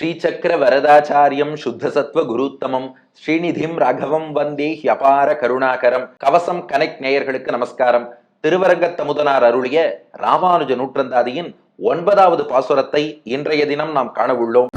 ஸ்ரீசக்கர வரதாச்சாரியம் சுத்தசத்வ குருத்தமம். ஸ்ரீநிதிம் ராகவம் வந்தே ஹியபார கருணாகரம். கவசம் கனெக்ட் நேயர்களுக்கு நமஸ்காரம். திருவரங்கத்தமுதனார் அருளிய ராமானுஜ நூற்றந்தாதியின் ஒன்பதாவது பாசுரத்தை இன்றைய தினம் நாம் காணவுள்ளோம்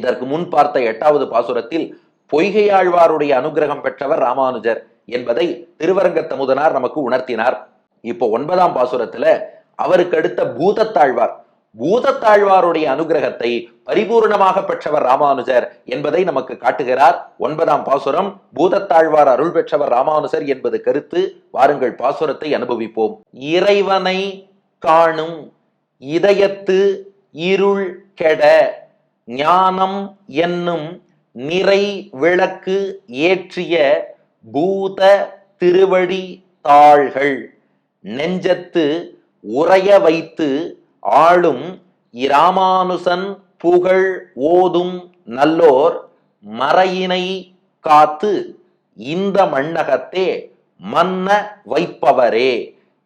இதற்கு முன் பார்த்த எட்டாவது பாசுரத்தில் பொய்கையாழ்வாருடைய அனுகிரகம் பெற்றவர் ராமானுஜர் என்பதை திருவரங்கத்தமுதனார் நமக்கு உணர்த்தினார். இப்போ ஒன்பதாம் பாசுரத்துல அவருக்கு அடுத்த பூதத்தாழ்வார். பூதத்தாழ்வாருடைய அனுகிரகத்தை பரிபூர்ணமாக பெற்றவர் ராமானுஜர் என்பதை நமக்கு காட்டுகிறார். ஒன்பதாம் பாசுரம் பூதத்தாழ்வார் அருள் பெற்றவர் ராமானுஜர் என்பது கருத்து. வாருங்கள் பாசுரத்தை அனுபவிப்போம். இறைவனை காணும் இதயத்து இருள் கெட ஞானம் என்னும் நிறை விளக்கு ஏற்றிய பூத திருவடி தாள்கள் நெஞ்சத்து உறைய வைத்து ஆளும் இராமானுசன் புகழ் ஓதும் நல்லோர் மறையினை காத்து இந்த மண்ணகத்தே மன்ன வைப்பவரே.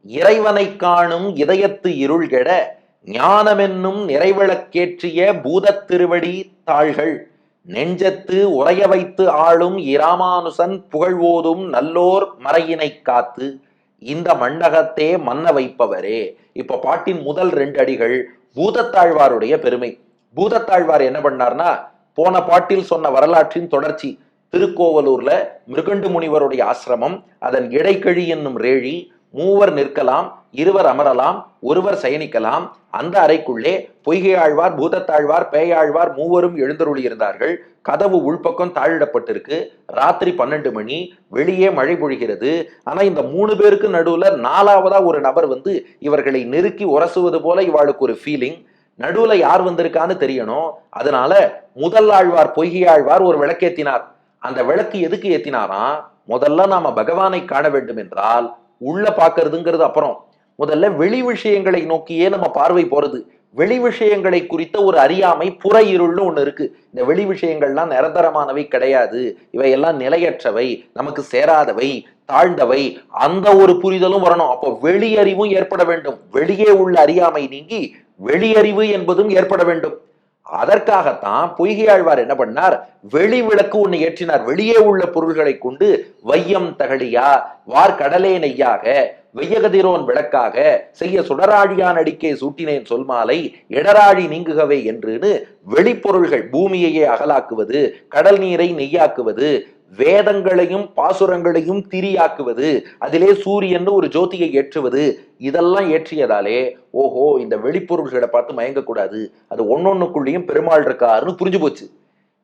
இறைவனை காணும் இதயத்து இருள்கெட ஞானமென்னும் நிறைவிளக்கேற்றிய பூதத் திருவடி தாள்கள் நெஞ்சத்து உறைய வைத்து ஆளும் இராமானுசன் புகழ்வோதும் நல்லோர் மறையினை காத்து இந்த மண்ணகத்தே மன்ன வைப்பவரே. இப்ப பாட்டின் முதல் ரெண்டு அடிகள் பூதத்தாழ்வாருடைய பெருமை. பூதத்தாழ்வார் என்ன பண்ணார்னா போன பாட்டில் சொன்ன வரலாற்றின் தொடர்ச்சி திருக்கோவலூர்ல மிருகண்டு முனிவருடைய ஆசிரமம் அதன் இடைக்கழி என்னும் ரேழி மூவர் நிற்கலாம் இருவர் அமரலாம் ஒருவர் சயனிக்கலாம். அந்த அறைக்குள்ளே பொய்கை ஆழ்வார் பூதத்தாழ்வார் பேயாழ்வார் மூவரும் எழுந்தருளி இருந்தார்கள் கதவு உள்பக்கம் தாழிடப்பட்டிருக்கு. ராத்திரி பன்னெண்டு மணி வெளியே மழை பொழிகிறது. ஆனா இந்த மூணு பேருக்கு நடுவுல நாலாவதா ஒரு நபர் வந்து இவர்களை நெருக்கி உரசுவது போல இவாளுக்கு ஒரு ஃபீலிங் நடுவுல யார் வந்திருக்கான்னு தெரியணும். அதனால முதல் ஆழ்வார் பொய்கை ஆழ்வார் ஒரு விளக்கேத்தினார். அந்த விளக்கு எதுக்கு ஏத்தினாராம்? முதல்ல நாம பகவானை காண வேண்டும் என்றால் உள்ள பார்க்கறதுங்கிறது அப்புறம். முதல்ல வெளி விஷயங்களை நோக்கியே நம்ம பார்வை போறது. வெளி விஷயங்களை குறித்த ஒரு அறியாமை புற இருள்னு ஒன்று இருக்கு. இந்த வெளி விஷயங்கள்லாம் நிரந்தரமானவை கிடையாது. இவையெல்லாம் நிலையற்றவை நமக்கு சேராதவை தாழ்ந்தவை அந்த ஒரு புரிதலும் வரணும். அப்போ வெளியறிவும் ஏற்பட வேண்டும். வெளியே உள்ள அறியாமை நீங்கி வெளியறிவு என்பதும் ஏற்பட வேண்டும். அதற்காகத்தான் பொய்கையாழ்வார் என்ன பண்ணார் வெளி விளக்கு ஒன்று ஏற்றினார். வெளியே உள்ள பொருள்களை கொண்டு வையம் தகழியா வார் கடலே நெய்யாக வெய்யகதிரோன் விளக்காக செய்ய சுடராழியான் அடிக்கே சூட்டினேன் சொல்மாலை இடராழி நீங்குகவே என்றுன்னு வெளிப்பொருள்கள் பூமியையே அகலாக்குவது கடல் நீரை நெய்யாக்குவது வேதங்களையும் பாசுரங்களையும் திரியாக்குவது அதிலே சூரியன் ஒரு ஜோதியை ஏற்றுவது இதெல்லாம் ஏற்றியதாலே ஓஹோ இந்த வெளிப்பொருள்களை பார்த்து மயங்கக்கூடாது. அது ஒன்னொன்னுக்குள்ளேயும் பெருமாள் இருக்காருன்னு புரிஞ்சு போச்சு.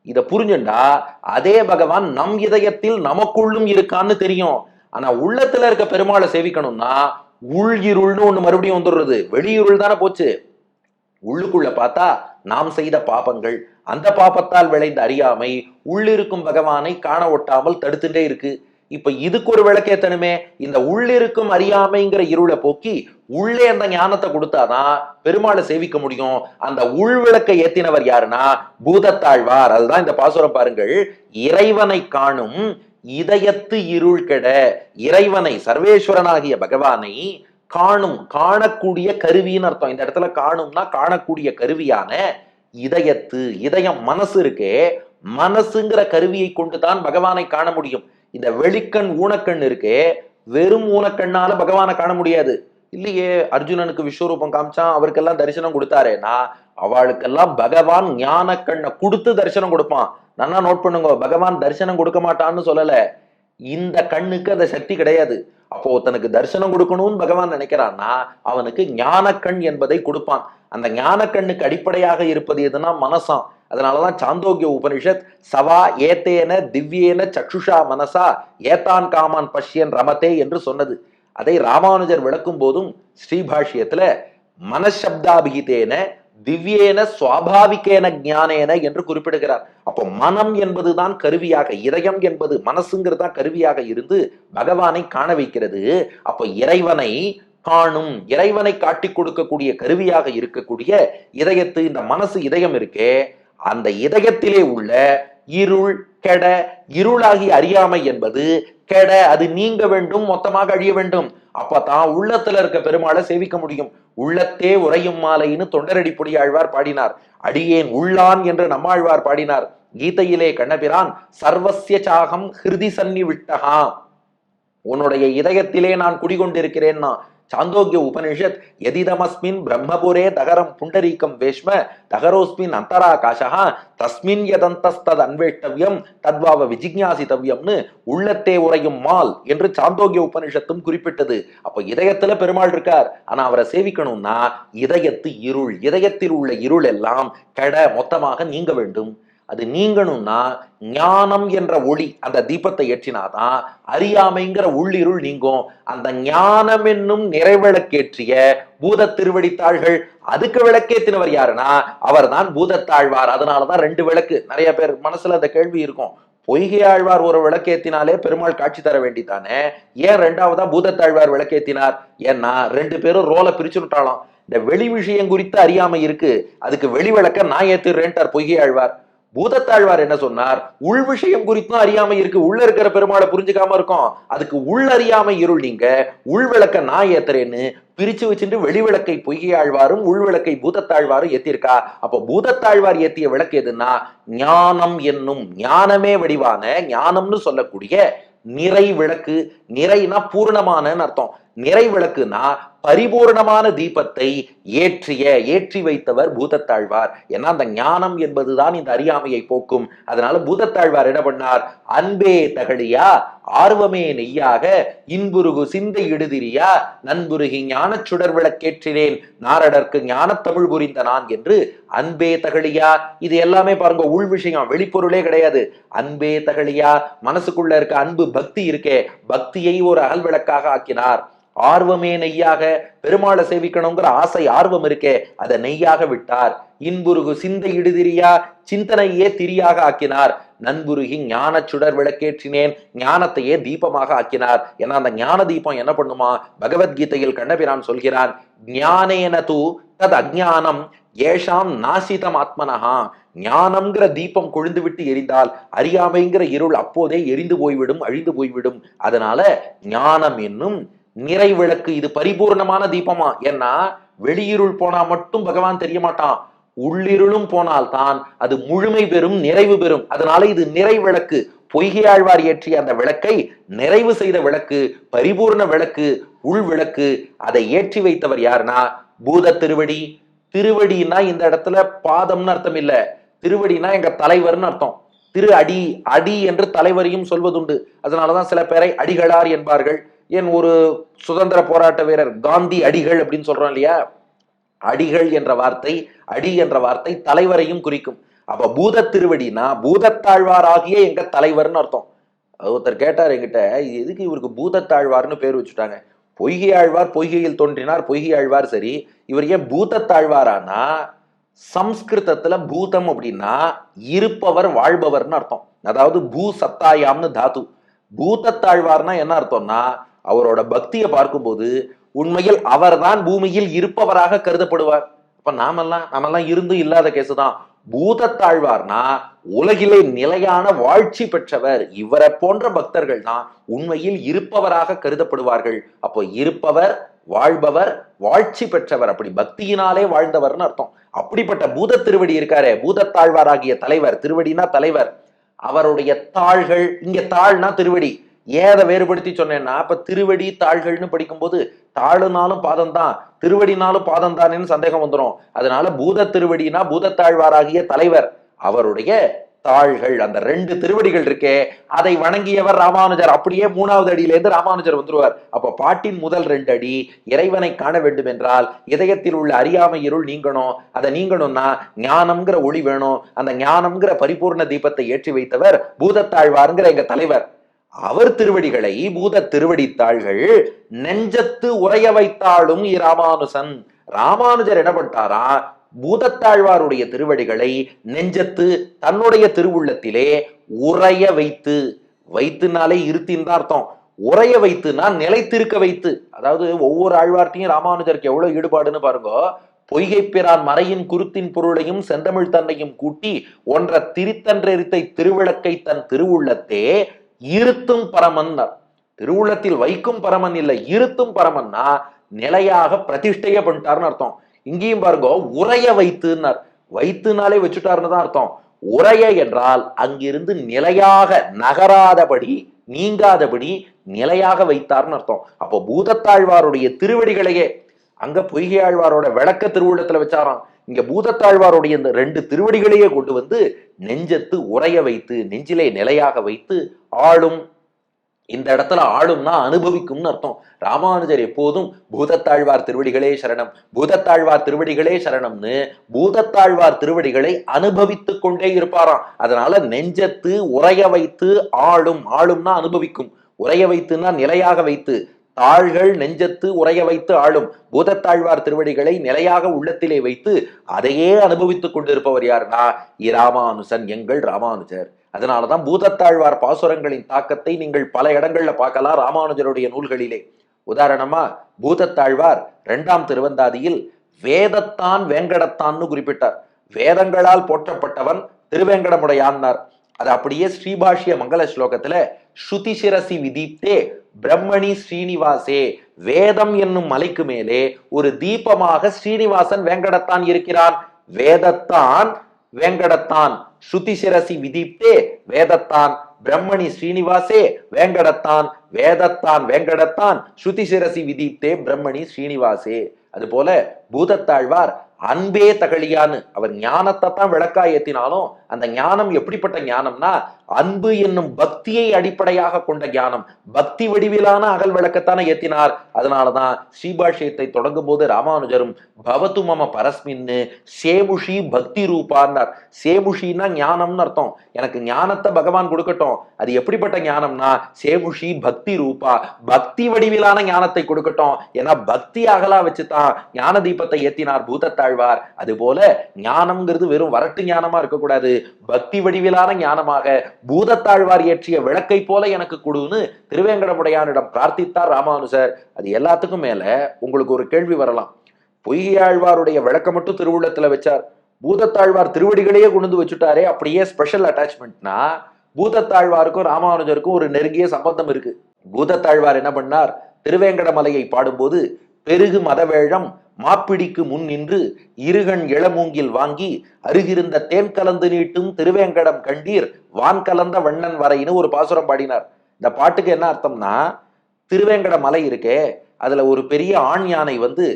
இதை புரிஞ்சுண்டா அதே பகவான் நம் இதயத்தில் நமக்குள்ளும் இருக்கான்னு தெரியும். ஆனா உள்ளத்துல இருக்க பெருமாளை சேவிக்கணும்னா உள் இருள்னு ஒண்ணு மறுபடியும் வந்துடுறது. வெளியிருள் தானே போச்சு. உள்ளுக்குள்ள பார்த்தா நாம் செய்த பாபங்கள். அந்த பாபத்தால் விளைந்த அறியாமை உள்ளிருக்கும் பகவானை காண ஒட்டாமல் தடுத்துட்டே இருக்கு. இப்ப இதுக்கு ஒரு விளக்கேத்தனுமே இந்த உள்ளிருக்கும் அறியாமைங்கிற இருளை போக்கி உள்ளே அந்த ஞானத்தை கொடுத்தாதான் பெருமாளை சேவிக்க முடியும். அந்த உள் விளக்கை ஏத்தினவர் யாருன்னா? பூதத்தாழ்வார். அதுதான் இந்த பாசுரம் பாருங்கள். இறைவனை காணும் இதயத்து இருள் கெட. இறைவனை சர்வேஸ்வரனாகிய பகவானை காணும் காணக்கூடிய கருவின்னு அர்த்தம். இந்த இடத்துல காணும்னா காணக்கூடிய கருவியான இதயத்து இதயம் மனசு இருக்கே மனசுங்கிற கருவியை கொண்டுதான் பகவானை காண முடியும். இந்த வெளிக்கண் ஊனக்கண் இருக்கே வெறும் ஊனக்கண்ணால பகவானை காண முடியாது. இல்லையே அர்ஜுனனுக்கு விஸ்வரூபம் காமிச்சான் அவருக்கெல்லாம் தரிசனம் கொடுத்தாருன்னா அவளுக்கெல்லாம் பகவான் ஞான கண்ணை கொடுத்து தரிசனம் கொடுப்பான். நல்லா நோட் பண்ணுங்க பகவான் தரிசனம் கொடுக்க மாட்டான்னு சொல்லல. இந்த கண்ணுக்கு அந்த சக்தி கிடையாது. அப்போ தனக்கு தரிசனம் கொடுக்கணும்னு பகவான் நினைக்கிறான்னா அவனுக்கு ஞானக்கண் என்பதை கொடுப்பான். அந்த ஞானக்கண்ணுக்கு அடிப்படையாக இருப்பது எதுனா மனசாம். அதனாலதான் சாந்தோக்கிய உபனிஷத் சவா ஏத்தேன திவ்யேன சக்ஷுஷா மனசா ஏத்தான் காமான் பஷ்யன் ரமதே என்று சொன்னது. அதை ராமானுஜர் விளக்கும் போதும் ஸ்ரீபாஷ்யத்துல மனசப்தாபிகிதேன திவ்யேன சுவாபாவிகேன ஞானேன என்று குறிப்பிடுகிறார். அப்போ மனம் என்பதுதான் கருவியாக இதயம் என்பது மனசுங்கிறதா கருவியாக இருந்து பகவானை காண வைக்கிறது. அப்போ இறைவனை காணும் இறைவனை காட்டிக் கொடுக்கக்கூடிய கருவியாக இருக்கக்கூடிய இதயத்து இந்த மனசு இதயம் இருக்கே அந்த இதயத்திலே உள்ள இருள் கெட இருளாகி அறியாமை என்பது கெட அது நீங்க வேண்டும் மொத்தமாக அழிய வேண்டும். அப்பதான் உள்ளத்துல இருக்க பெருமாளை சேவிக்க முடியும். உள்ளத்தே உறையும் மாலைன்னு தொண்டரடி பொடி ஆழ்வார் பாடினார். அடியேன் உள்ளான் என்று நம்மாழ்வார் பாடினார். கீதையிலே கண்ணபிரான் சர்வசிய சாகம் ஹிருதி சன்னி விட்டகா உன்னுடைய இதயத்திலே நான் குடிகொண்டிருக்கிறேன்னா சாந்தோக்கிய உபனிஷத் எதிதமஸ்மின் பிரம்மபுரே தகரம் புண்டரீக்கம் வேஷ்ம தகரோஸ்மின் அந்தராகாஷா தஸ்மின் யதந்தஸ்தத் அன்வேஷ்டவியம் தத்வாவ விஜிக்ஞாசித்தவ்யம்னு உள்ளத்தே உறையும் மால் என்று சாந்தோக்கிய உபனிஷத்தும் குறிப்பிட்டது. அப்ப இதயத்துல பெருமாள் இருக்கார். ஆனா அவரை சேவிக்கணும்னா இதயத்து இருள் இதயத்தில் உள்ள இருள் எல்லாம் கெட மொத்தமாக நீங்க வேண்டும். அது நீங்கணும்னா ஞானம் என்ற ஒளி அந்த தீபத்தை ஏற்றினாதான் அறியாமைங்கிற உள்ளிருள் நீங்கும். அந்த ஞானம் என்னும் நிறைவிளக்கேற்றிய பூத திருவடித்தாள்கள் அதுக்கு விளக்கேத்தினவர் யாருன்னா அவர் தான் பூதத்தாழ்வார். அதனாலதான் ரெண்டு விளக்கு. நிறைய பேர் மனசுல அந்த கேள்வி இருக்கும். பொய்கை ஆழ்வார் ஒரு விளக்கேத்தினாலே பெருமாள் காட்சி தர வேண்டித்தானே ஏன் ரெண்டாவதா பூதத்தாழ்வார் விளக்கேத்தினார் ஏன்னா ரெண்டு பேரும் ரோலை பிரிச்சு விட்டாலும். இந்த வெளி விஷயம் குறித்து அறியாமை இருக்கு. அதுக்கு வெளி விளக்க நான் ஏத்துறேன்ட்டார் பொய்கை ஆழ்வார் பூதத்தாழ்வார் என்ன சொன்னார்? உள் விஷயம் குறித்தும் அறியாமை இருக்கு. உள்ள இருக்கிற பெருமாளை புரிஞ்சுக்காம இருக்கும். அதுக்கு உள் அறியாமை இருள் நீங்க. உள் விளக்க நான் ஏத்துறேன்னு பிரிச்சு வச்சுட்டு வெளி விளக்கை பொய்யாழ்வாரும் உள் விளக்கை பூதத்தாழ்வாரும் ஏத்திருக்கா அப்போ பூதத்தாழ்வார் ஏத்திய விளக்கு எதுன்னா ஞானம் என்னும் ஞானமே வடிவான ஞானம்னு சொல்லக்கூடிய நிறை விளக்கு. நிறைனா பூர்ணமானன்னு அர்த்தம். நிறை விளக்குனா பரிபூர்ணமான தீபத்தை ஏற்றிய ஏற்றி வைத்தவர் பூதத்தாழ்வார். ஏன்னா அந்த ஞானம் என்பதுதான் இந்த அறியாமையை போக்கும். அதனால பூதத்தாழ்வார் என்ன பண்ணார்? அன்பே தகழியா ஆர்வமே நெய்யாக இன்புருகு சிந்தை இடுதிரியா நண்புருகி ஞானச் சுடர் விளக்கேற்றினேன். நாரடர்க்கு ஞானத் தமிழ் புரிந்த நான் என்று அன்பே தகழியா இது எல்லாமே பாருங்க உள் விஷயம் வெளிப்பொருளே கிடையாது. அன்பே தகழியா மனசுக்குள்ள இருக்க அன்பு பக்தி இருக்கே. பக்தியை ஒரு அகல் விளக்காக ஆக்கினார். ஆர்வமே நெய்யாக பெருமாளை சேவிக்கணுங்கிற ஆசை ஆர்வம் இருக்கே அதை நெய்யாக விட்டார். இன்புருகு சிந்தை இடுதிரியா சிந்தனையே திரியாக ஆக்கினார். நண்புருகி ஞான சுடர் விளக்கேற்றினேன் ஞானத்தையே தீபமாக ஆக்கினார். ஏன்னா அந்த ஞான தீபம் என்ன பண்ணுமா? பகவத்கீதையில் கண்ணபிரான் சொல்கிறான் ஞானேன தூ தத் அஜானம் ஏஷாம் நாசிதம் ஆத்மனஹா. ஞானம்ங்கிற தீபம் கொழுந்து விட்டு எரிந்தால் அறியாமைங்கிற இருள் அப்போதே எரிந்து போய்விடும் அழிந்து போய்விடும். அதனால ஞானம் என்னும் நிறை விளக்கு இது பரிபூர்ணமான தீபமா? ஏன்னா வெளியிருள் போனா மட்டும் பகவான் தெரிய மாட்டான் உள்ளிருளும் போனால்தான் அது முழுமை பெறும் நிறைவு பெறும். அதனால இது நிறை விளக்கு பொய்கையாழ்வார் ஏற்றிய அந்த விளக்கை நிறைவு செய்த விளக்கு பரிபூர்ண விளக்கு உள் விளக்கு அதை ஏற்றி வைத்தவர் யாருன்னா பூத திருவடி திருவடினா இந்த இடத்துல பாதம்னு அர்த்தம் இல்ல. திருவடினா எங்க தலைவர்னு அர்த்தம். திரு அடி அடி என்று தலைவரையும் சொல்வதுண்டு. அதனாலதான் சில பேரை அடிகளார் என்பார்கள். ஏன் ஒரு சுதந்திர போராட்ட வீரர் காந்தி அடிகள் அப்படின்னு சொல்றோம் இல்லையா? அடிகள் என்ற வார்த்தை அடி என்ற வார்த்தை தலைவரையும் குறிக்கும். அப்ப பூத திருவடினா பூதத்தாழ்வாராகிய எங்க தலைவர்னு அர்த்தம். ஒருத்தர் கேட்டார் என்கிட்ட எதுக்கு இவருக்கு பூதத்தாழ்வார்னு பேர் வச்சுட்டாங்க? பொய்கை ஆழ்வார் பொய்கையில் தோன்றினார் பொய்கை ஆழ்வார் சரி. இவர் ஏன் பூதத்தாழ்வாரானா? சம்ஸ்கிருதத்துல பூதம் அப்படின்னா இருப்பவர் வாழ்பவர்னு அர்த்தம். அதாவது பூ சத்தாயாம்னு தாத்து. பூதத்தாழ்வார்னா என்ன அர்த்தம்னா அவரோட பக்தியை பார்க்கும்போது உண்மையில் அவர்தான் பூமியில் இருப்பவராக கருதப்படுவார். அப்ப நாமெல்லாம் நாமெல்லாம் இருந்து இல்லாத கேசு தான் பூதத்தாழ்வார்னா உலகிலே நிலையான வாழ்ச்சி பெற்றவர் இவரை போன்ற பக்தர்கள் தான் உண்மையில் இருப்பவராக கருதப்படுவார்கள். அப்போ இருப்பவர் வாழ்பவர் வாழ்ச்சி பெற்றவர் அப்படி பக்தியினாலே வாழ்ந்தவர்னு அர்த்தம். அப்படிப்பட்ட பூத திருவடி இருக்காரே பூதத்தாழ்வாராகிய தலைவர் திருவடினா தலைவர். அவருடைய தாள்கள் இங்க தாள்னா திருவடி. ஏதை வேறுபடுத்தி சொன்னேன்னா இப்ப திருவடி தாள்கள்னு படிக்கும்போது தாளுனாலும் பாதம் தான் திருவடினாலும் பாதம் தானேன்னு சந்தேகம் வந்துடும் அதனால பூத திருவடினா பூதத்தாழ்வாராகிய தலைவர். அவருடைய தாள்கள் அந்த ரெண்டு திருவடிகள் இருக்கே அதை வணங்கியவர் ராமானுஜர். அப்படியே மூணாவது அடியிலேருந்து ராமானுஜர் வந்துருவார். அப்ப பாட்டின் முதல் ரெண்டு அடி இறைவனை காண வேண்டும் என்றால் இதயத்தில் உள்ள அறியாமை இருள் நீங்கணும். அதை நீங்கணும்னா ஞானம்ங்கிற ஒளி வேணும். அந்த ஞானம்ங்கிற பரிபூர்ண தீபத்தை ஏற்றி வைத்தவர் பூதத்தாழ்வாருங்கிற எங்க தலைவர். அவர் திருவடிகளை பூத திருவடித்தாள்கள் நெஞ்சத்து உரைய வைத்தாலும் இராமானுசன் ராமானுஜர் என்ன பண்ணிட்டாரா? பூதத்தாழ்வாருடைய திருவடிகளை நெஞ்சத்து தன்னுடைய திருவுள்ளத்திலே உரைய வைத்து வைத்துனாலே இருத்தின் தான் அர்த்தம். உரைய வைத்துனா நிலைத்திருக்க வைத்து. அதாவது ஒவ்வொரு ஆழ்வார்ட்டையும் ராமானுஜருக்கு எவ்வளவு ஈடுபாடுன்னு பாருங்க. பொய்கைப்பிரான் மறையின் குருத்தின் பொருளையும் செந்தமிழ் தன்னையும் கூட்டி ஒன்ற திரித்தன்றெரித்தை திருவிளக்கை தன் திருவுள்ளத்தே இருத்தும் பரமன்னர் திருவுள்ளத்தில் வைக்கும் பரமன் இல்லை இருத்தும் பரமன்னா நிலையாக பிரதிஷ்டைய பண்ணிட்டாருன்னு அர்த்தம். இங்கேயும் பாருங்க உரைய வைத்துன்னார். வைத்துனாலே வச்சுட்டாருன்னு தான் அர்த்தம். உரைய என்றால் அங்கிருந்து நிலையாக நகராதபடி நீங்காதபடி நிலையாக வைத்தார்னு அர்த்தம். அப்போ பூதத்தாழ்வாருடைய திருவடிகளையே அங்க பொய்கையாழ்வாரோட விளக்க திருவுள்ளத்துல வச்சாராம். இங்க பூதத்தாழ்வாருடைய இந்த ரெண்டு திருவடிகளையே கொண்டு வந்து நெஞ்சத்து உரைய வைத்து நெஞ்சிலே நிலையாக வைத்து ஆளும். இந்த இடத்துல ஆளும்னா அனுபவிக்கும்னு அர்த்தம். ராமானுஜர் எப்போதும் பூதத்தாழ்வார் திருவடிகளே சரணம் பூதத்தாழ்வார் திருவடிகளே சரணம்னு பூதத்தாழ்வார் திருவடிகளை அனுபவித்து கொண்டே இருப்பாராம். அதனால நெஞ்சத்து உரைய வைத்து ஆளும் ஆளும்னா அனுபவிக்கும். உரைய வைத்துன்னா நிலையாக வைத்து தாள்கள் நெஞ்சத்து உரைய வைத்து ஆளும் பூதத்தாழ்வார் திருவடிகளை நிலையாக உள்ளத்திலே வைத்து அதையே அனுபவித்துக் கொண்டிருப்பவர் யாருன்னா இராமானுசன் எங்கள் ராமானுஜர். அதனாலதான் பூதத்தாழ்வார் பாசுரங்களின் தாக்கத்தை நீங்கள் பல இடங்கள்ல பார்க்கலாம் ராமானுஜருடைய நூல்களிலே. உதாரணமா பூதத்தாழ்வார் இரண்டாம் திருவந்தாதியில் வேதத்தான் வேங்கடத்தான்னு குறிப்பிட்டார். வேதங்களால் போற்றப்பட்டவன் திருவேங்கடமுடையான்னார். அது அப்படியே ஸ்ரீபாஷிய மங்கள ஸ்லோகத்துல ஸ்ருதி சிரசி விதித்தே பிரம்மணி ஸ்ரீனிவாசே வேதம் என்னும் மலைக்கு மேலே ஒரு தீபமாக ஸ்ரீனிவாசன் வேங்கடத்தான் இருக்கிறான். வேதத்தான் வேங்கடத்தான். ஸ்ருதி சிரசி விதிப்தே வேதத்தான். பிரம்மணி ஸ்ரீனிவாசே வேங்கடத்தான். வேதத்தான் வேங்கடத்தான். ஸ்ருதி சிரசி விதிப்தே பிரம்மணி ஸ்ரீனிவாசே. அதுபோல பூதத்தாழ்வார் அன்பே தகழியான்னு அவர் ஞானத்தை தான் விளக்கா ஏத்தினாலும் அந்த ஞானம் எப்படிப்பட்ட ஞானம்னா அன்பு என்னும் பக்தியை அடிப்படையாக கொண்ட ஞானம். பக்தி வடிவிலான அகல் விளக்கத்தானே ஏத்தினார். அதனாலதான் ஸ்ரீபாஷியத்தை தொடங்கும் போது ராமானுஜரும் பவத்து மம பரஸ்மின்னு சேமுஷி பக்தி ரூபான்னார். சேமுஷின்னா ஞானம்னு அர்த்தம். எனக்கு ஞானத்தை பகவான் கொடுக்கட்டும். அது எப்படிப்பட்ட ஞானம்னா சேமுஷி பக்தி ரூபா. பக்தி வடிவிலான ஞானத்தை கொடுக்கட்டும். ஏன்னா பக்தி அகலா வச்சுதான் ஞான தீபத்தை ஏத்தினார் பூதத்தாழ்வார். அது போல ஞானம்ங்கிறது வெறும் வரட்டு ஞானமா இருக்கக்கூடாது. பக்தி வடிவிலான ஞானமாக பூதத்தாழ்வார் இயற்றிய விளக்கை போல எனக்கு கொடுன்னு திருவேங்கடமுடையானிடம் பிரார்த்தித்தார் ராமானுசர். அது எல்லாத்துக்கும் மேல உங்களுக்கு ஒரு கேள்வி வரலாம். பொய்யாழ்வாருடைய விளக்கம் மட்டும் திருவுள்ளத்துல வச்சார். பூதத்தாழ்வார் திருவடிகளையே கொண்டு வச்சுட்டாரே அப்படியே ஸ்பெஷல் அட்டாச்மெண்ட்னா பூதத்தாழ்வாருக்கும் ராமானுஜருக்கும் ஒரு நெருங்கிய சம்பந்தம் இருக்கு. பூதத்தாழ்வார் என்ன பண்ணார்? திருவேங்கடமலையை பாடும்போது பெருகு மதவேழம் மாப்பிடிக்கு முன் நின்று இருகண் இளமூங்கில் வாங்கி அருகிருந்த தேன் கலந்து நீட்டும் திருவேங்கடம் கண்டீர் வான் கலந்த வண்ணன் வரைன்னு ஒரு பாசுரம் பாடினார். இந்த பாட்டுக்கு என்ன அர்த்தம்னா திருவேங்கட மலை இருக்கே அதுல ஒரு பெரிய ஆண் யானை வந்து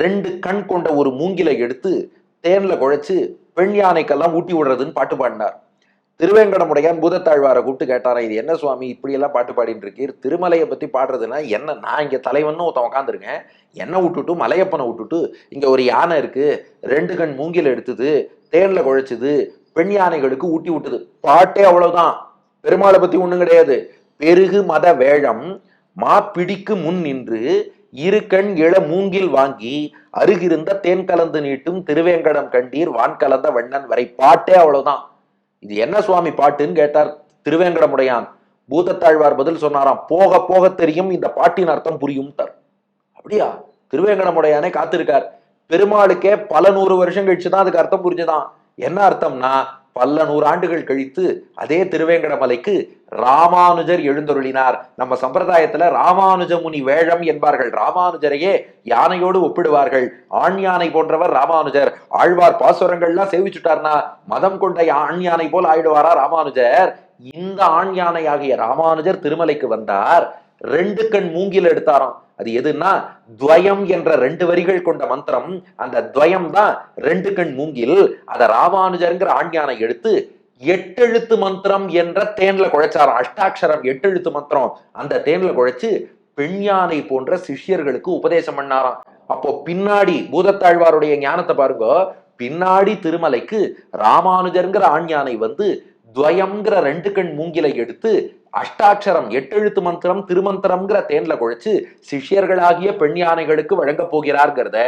ரெண்டு கண் கொண்ட ஒரு மூங்கிலை எடுத்து தேன்ல குழைச்சு பெண் யானைக்கெல்லாம் ஊட்டி விடுறதுன்னு பாட்டு பாடினார். திருவேங்கடமுடையான் பூதத்தாழ்வாரை கூப்பிட்டு கேட்டாரா இது என்ன சுவாமி இப்படியெல்லாம் பாட்டு பாடிட்டு இருக்கீர்? திருமலையை பற்றி பாடுறதுன்னா என்ன? நான் இங்கே தலைவன்னு ஒருத்தன் உட்காந்துருக்கேன் என்னை விட்டுட்டு மலையப்பனை விட்டுட்டு இங்கே ஒரு யானை இருக்குது ரெண்டு கண் மூங்கில் எடுத்தது தேனில் குழைச்சிது பெண் யானைகளுக்கு ஊட்டி விட்டுது. பாட்டே அவ்வளவுதான். பெருமாளை பற்றி ஒன்றும் கிடையாது. பெருகு மத வேழம் மா பிடிக்கு முன் நின்று இரு கண் இள மூங்கில் வாங்கி அருகிருந்த தேன் கலந்து நீட்டும் திருவேங்கடம் கண்டீர் வான் கலந்த வண்ணன் வரை. பாட்டே அவ்வளவுதான். இது என்ன சுவாமி பாட்டுன்னு கேட்டார். திருவேங்கடமுடையான். பூதத்தாழ்வார் பதில் சொன்னாராம். போக போக தெரியும் இந்த பாட்டின் அர்த்தம் புரியும் தர் அப்படியா? திருவேங்கடமுடையானே காத்திருக்கார். பெருமாளுக்கே பல நூறு வருஷம் கழிச்சு தான் அதுக்கு அர்த்தம் புரிஞ்சுதான். என்ன அர்த்தம்னா பல்ல நூறு ஆண்டுகள் கழித்து அதே திருவேங்கடமலைக்கு ராமானுஜர் எழுந்தருளினார். நம்ம சம்பிரதாயத்துல ராமானுஜ முனி வேழம் என்பார்கள். ராமானுஜரையே யானையோடு ஒப்பிடுவார்கள். ஆண் யானை போன்றவர் ராமானுஜர். ஆழ்வார் பாசுரங்கள்லாம் சேவிச்சுட்டார்னா மதம் கொண்ட ஆண் யானை போல் ஆயிடுவாரா ராமானுஜர்? இந்த ஆண் யானை ஆகிய ராமானுஜர் திருமலைக்கு வந்தார். ரெண்டு கண் மூங்கில் எடுத்தாராம். அது எதுன்னா துவயம் என்ற ரெண்டு வரிகள் கொண்ட மந்திரம். அந்த துவயம் தான் ரெண்டு கண் மூங்கில். அதை ராமானுஜருங்கிற ஆண்யானை எடுத்து எட்டெழுத்து மந்திரம் என்ற தேன்ல குழைச்சாராம். அஷ்டாட்சரம் எட்டெழுத்து மந்திரம். அந்த தேன்ல குழைச்சு பெண் யானை போன்ற சிஷ்யர்களுக்கு உபதேசம் பண்ணாராம். அப்போ பின்னாடி பூதத்தாழ்வாருடைய ஞானத்தை பாருங்க. பின்னாடி திருமலைக்கு ராமானுஜருங்கிற ஆண்யானை வந்து துவயம்ங்கிற ரெண்டு கண் மூங்கிலை எடுத்து அஷ்டாட்சரம் எட்டெழுத்து மந்திரம் திருமந்திரம்ங்கிற தேன்ல குழைச்சு சிஷ்யர்களாகிய பெண் யானைகளுக்கு வழங்கப் போகிறார்கிறத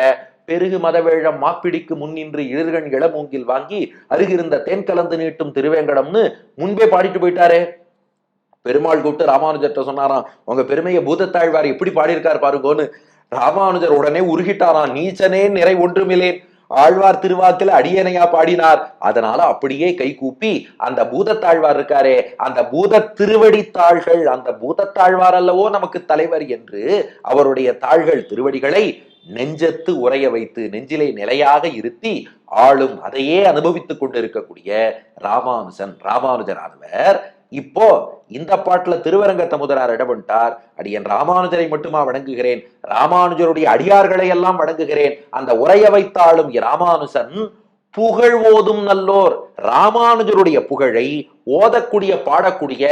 பெருகு மதவேழம் மாப்பிடிக்கு முன்னின்று இழுகண் இளமூங்கில் வாங்கி அருகிருந்த தேன் கலந்து நீட்டும் திருவேங்கடம்னு முன்பே பாடிட்டு போயிட்டாரே. பெருமாள் கூப்பிட்டு ராமானுஜர்கிட்ட சொன்னாராம் உங்க பெருமையை பூதத்தாழ்வார் எப்படி பாடியிருக்கார் பாருங்கோன்னு. ராமானுஜர் உடனே உருகிட்டாராம் நீச்சனே நிறை ஒன்றுமில்லேன். ஆழ்வார் திருவாக்கில் அடியனையா பாடினார். அதனால அப்படியே கை கூப்பி அந்த பூதத்தாழ்வார் இருக்காரே அந்த பூத திருவடி தாள்கள் அந்த பூதத்தாழ்வார் அல்லவோ நமக்கு தலைவர் என்று அவருடைய தாள்கள் திருவடிகளை நெஞ்சத்து உறைய வைத்து நெஞ்சிலே நிலையாக இருத்தி ஆளும் அதையே அனுபவித்துக் கொண்டிருக்கக்கூடிய ராமானுஜன் ராமானுஜரானவர் இப்போ இந்த பாட்டுல திருவரங்கத்த முதலார் இடப்பட்டார் அடியன் ராமானுஜரை மட்டுமா வணங்குகிறேன்? ராமானுஜருடைய அடியார்களை எல்லாம் வணங்குகிறேன். அந்த உரைய வைத்தாலும் ராமானுஜன் புகழ் ஓதும் நல்லோர். ராமானுஜருடைய புகழை ஓதக்கூடிய பாடக்கூடிய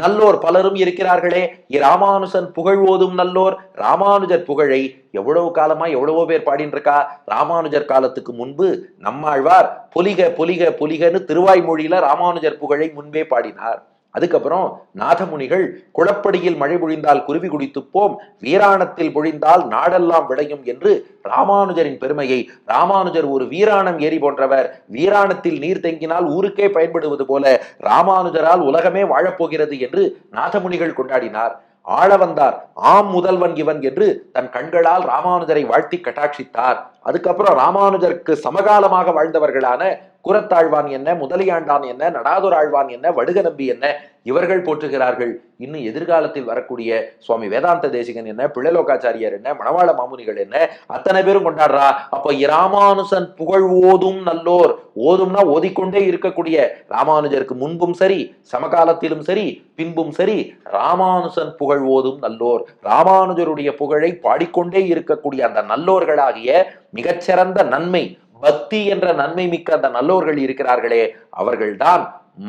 நல்லோர் பலரும் இருக்கிறார்களே. ராமானுஜன் புகழ் ஓதும் நல்லோர். ராமானுஜர் புகழை எவ்வளவு காலமா எவ்வளவோ பேர் பாடின்னு இருக்கா ராமானுஜர் காலத்துக்கு முன்பு நம்மாழ்வார் பொலிக பொலிக பொலிகன்னு திருவாய்மொழியில ராமானுஜர் புகழை முன்பே பாடினார். அதுக்கப்புறம் நாதமுனிகள் குளப்படியில் மழை பொழிந்தால் குருவி குடித்துப்போம் வீராணத்தில் பொழிந்தால் நாடெல்லாம் விளையும் என்று ராமானுஜரின் பெருமையை ராமானுஜர் ஒரு வீராணம் ஏரி போன்றவர் வீராணத்தில் நீர் தேங்கினால் ஊருக்கே பயன்படுவது போல ராமானுஜரால் உலகமே வாழப்போகிறது என்று நாதமுனிகள் கொண்டாடினார். ஆள வந்தார் ஆம் முதல்வன் இவன் என்று தன் கண்களால் ராமானுஜரை வாழ்த்தி கட்டாட்சித்தார். அதுக்கப்புறம் ராமானுஜருக்கு சமகாலமாக வாழ்ந்தவர்களான குரத்தாழ்வான் என்ன முதலியாண்டான் என்ன நடாதுர் ஆழ்வான் என்ன வடுக நம்பி என்ன இவர்கள் போற்றுகிறார்கள். இன்னும் எதிர்காலத்தில் வரக்கூடிய சுவாமி வேதாந்த தேசிகன் என்ன பிள்ளலோகாச்சாரியார் என்ன மணவாள மாமுனிகள் என்ன அத்தனை பேரும் கொண்டாடுறா. அப்ப இராமானுசன் புகழ் ஓதும் நல்லோர். ஓதும்னா ஓதிக்கொண்டே இருக்கக்கூடிய ராமானுஜருக்கு முன்பும் சரி சமகாலத்திலும் சரி பின்பும் சரி ராமானுசன் புகழ் ஓதும் நல்லோர். ராமானுஜருடைய புகழை பாடிக்கொண்டே இருக்கக்கூடிய அந்த நல்லோர்களாகிய மிகச்சிறந்த நன்மை பக்தி என்ற நன்மை மிக்க அந்த நல்லோர்கள் இருக்கிறார்களே அவர்கள்தான்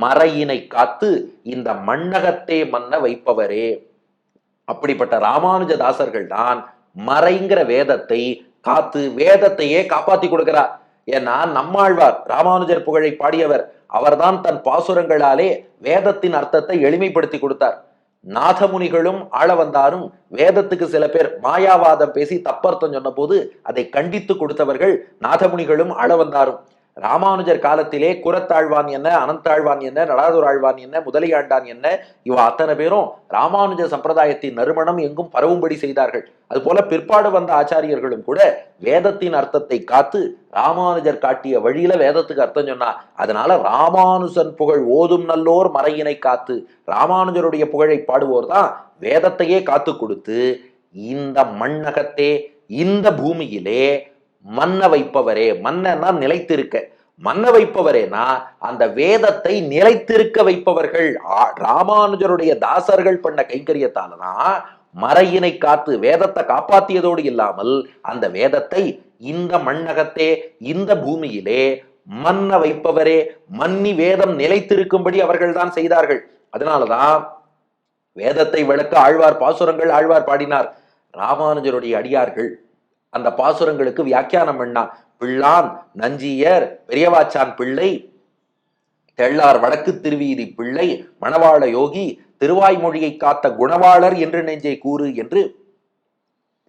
மறையினை காத்து இந்த மண்ணகத்தே மன்ன வைப்பவரே. அப்படிப்பட்ட ராமானுஜ தாசர்கள் தான் மறைங்கிற வேதத்தை காத்து வேதத்தையே காப்பாத்தி கொடுக்கிறார். ஏன்னா நம்மாழ்வார் ராமானுஜர் புகழை பாடியவர் அவர்தான் தன் பாசுரங்களாலே வேதத்தின் அர்த்தத்தை எளிமைப்படுத்தி கொடுத்தார். நாதமுனிகளும் ஆள வந்தாரும். வேதத்துக்கு சில பேர் மாயாவாதம் பேசி தப்பர்த்தம் சொன்ன போது அதை கண்டித்து கொடுத்தவர்கள் நாதமுனிகளும் ஆள வந்தாரும். ராமானுஜர் காலத்திலே குரத்தாழ்வான் என்ன அனந்தாழ்வான் என்ன நடாதூர் ஆழ்வான் என்ன முதலியாண்டான் என்ன இவ அத்தனை பேரும் ராமானுஜ சம்பிரதாயத்தின் நறுமணம் எங்கும் பரவும்படி செய்தார்கள். அதுபோல பிற்பாடு வந்த ஆச்சாரியர்களும் கூட வேதத்தின் அர்த்தத்தை காத்து ராமானுஜர் காட்டிய வழியில வேதத்துக்கு அர்த்தம் சொன்னா அதனால ராமானுஜன் புகழ் ஓதும் நல்லோர் மறையினை காத்து ராமானுஜருடைய புகழை பாடுவோர் தான் வேதத்தையே காத்து கொடுத்து இந்த மண்ணகத்தே இந்த பூமியிலே மன்ன வைப்பவரே மன்னன்னா நிலைத்திருக்க. மன்ன வைப்பவரேனா அந்த வேதத்தை நிலைத்திருக்க வைப்பவர்கள். ஆ- ராமானுஜருடைய தாசர்கள் பண்ண கைங்கரியத்தாலதான் மறையினை காத்து வேதத்தை காப்பாத்தியதோடு இல்லாமல் அந்த வேதத்தை இந்த மண்ணகத்தே இந்த பூமியிலே மன்ன வைப்பவரே மன்னி வேதம் நிலைத்திருக்கும்படி அவர்கள் தான் செய்தார்கள். அதனாலதான் வேதத்தை விளக்க ஆழ்வார் பாசுரங்கள் ஆழ்வார் பாடினார். ராமானுஜருடைய அடியார்கள் அந்த பாசுரங்களுக்கு வியாக்கியானம் பண்ணா பிள்ளான் நஞ்சியர் பெரியவாச்சான் பிள்ளை தெள்ளார் வடக்கு திருவீதி பிள்ளை மணவாள யோகி திருவாய்மொழியை காத்த குணவாளர் என்று நெஞ்சை கூறு என்று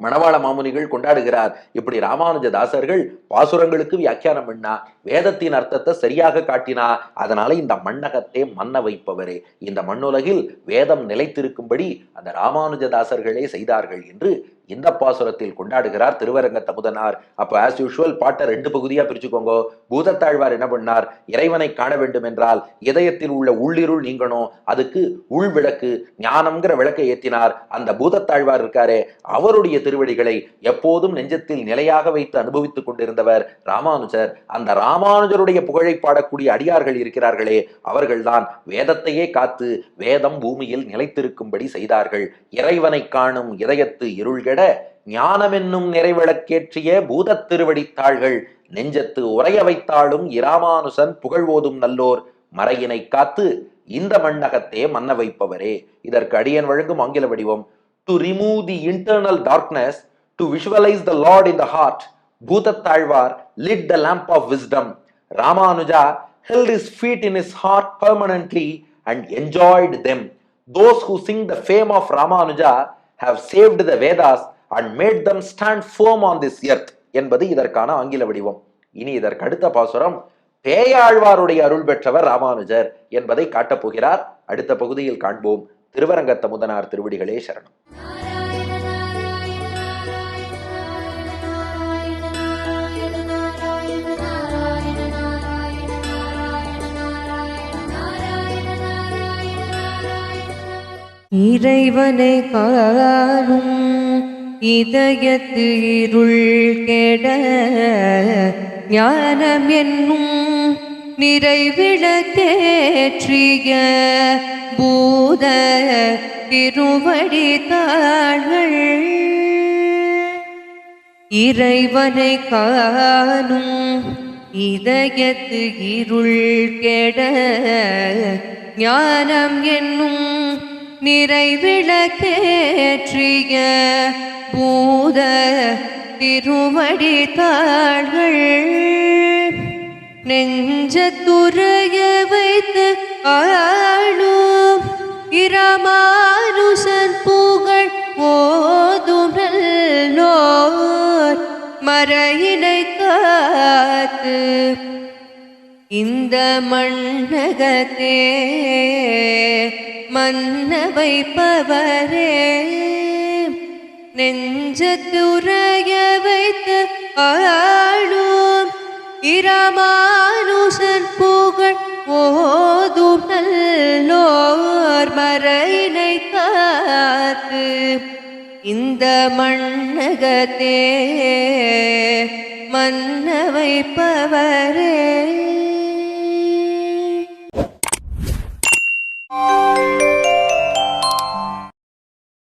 மணவாள மாமுனிகள் கொண்டாடுகிறார். இப்படி ராமானுஜ தாசர்கள் பாசுரங்களுக்கு வியாக்கியானம் பண்ணா வேதத்தின் அர்த்தத்தை சரியாக காட்டினா அதனால இந்த மண்ணகத்தை மன்ன வைப்பவரே. இந்த மண்ணுலகில் வேதம் நிலைத்திருக்கும்படி அந்த ராமானுஜதாசர்களே செய்தார்கள் என்று இந்த பாசுரத்தில் கொண்டாடுகிறார் திருவரங்க தமுதனார் அப்ப ஆஸ் யூஷுவல் பாட்டை ரெண்டு பகுதியா பிரிச்சுக்கோங்க. பூதத்தாழ்வார் என்ன பண்ணார்? இறைவனை காண வேண்டும் என்றால் இதயத்தில் உள்ள உள்ளிருள் நீங்கணும். அதுக்கு உள் விளக்கு ஞானம்ங்கிற விளக்கை ஏற்றினார் அந்த பூதத்தாழ்வார் இருக்காரே அவருடைய திருவடிகளை எப்போதும் நெஞ்சத்தில் நிலையாக வைத்து அனுபவித்துக் கொண்டிருந்தவர் ராமானுஜர். அந்த ராமானுஜருடைய புகழை பாடக்கூடிய அடியார்கள் இருக்கிறார்களே அவர்கள்தான் வேதத்தையே காத்து வேதம் பூமியில் நிலைத்திருக்கும்படி செய்தார்கள். இறைவனை காணும் இதயத்து இருள்கெட ஞானமென்னும் நிறைவிளக்கேற்றிய பூதத் திருவடித்தாள்கள் நெஞ்சத்து உரைய வைத்தாலும் இராமானுசன் புகழ்வோதும் நல்லோர் மறையினை காத்து இந்த மண்ணகத்தே மன்ன வைப்பவரே. இதற்கு அடியன் வழங்கும் ஆங்கில வடிவம் to remove the internal darkness to visualise the lord in the heart Bhoothathalvar lit the lamp of wisdom Ramanuja held his feet in his heart permanently and enjoyed them those who sing the fame of Ramanuja have saved the Vedas and made them stand firm on this earth என்பது இதற்கான ஆங்கில வடிவம். இனி இதற்கு அடுத்த பாசுரம் பேயாழ்வாருடைய அருள் பெற்றவர் ராமானுஜர் என்பதை காட்டப் போகிறார். அடுத்த பகுதியில் காண்போம். திருவரங்கத்த முதனார் திருவடிகளே சரணம். இறைவனை காணும் இதயத்து இருள் கெட ஞானம் என்னும் நிறைவிளக்கேற்றிய பூத திருவடி தாள்கள் இறைவனை காணும் இதயத்து இருள் கெட ஞானம் என்னும் நிறைவிளக்கேற்றிய பூத திருவடி தாள்கள் நெஞ்சத்துறைய வைத்து ஆளும் இரமானுசன் புகழ் போதும் நல்லோர் மறையினை காத்து. இந்த மண்ணகத்தே மன்ன வைப்பவரே. நெஞ்சத்துறைய வைத்து ஆளும் இரமானுசன் புகழ் ஓதும் நல்லோர் மறையினை காத்து. இந்த மண்ணகத்தே மன்ன வைப்பவரே. you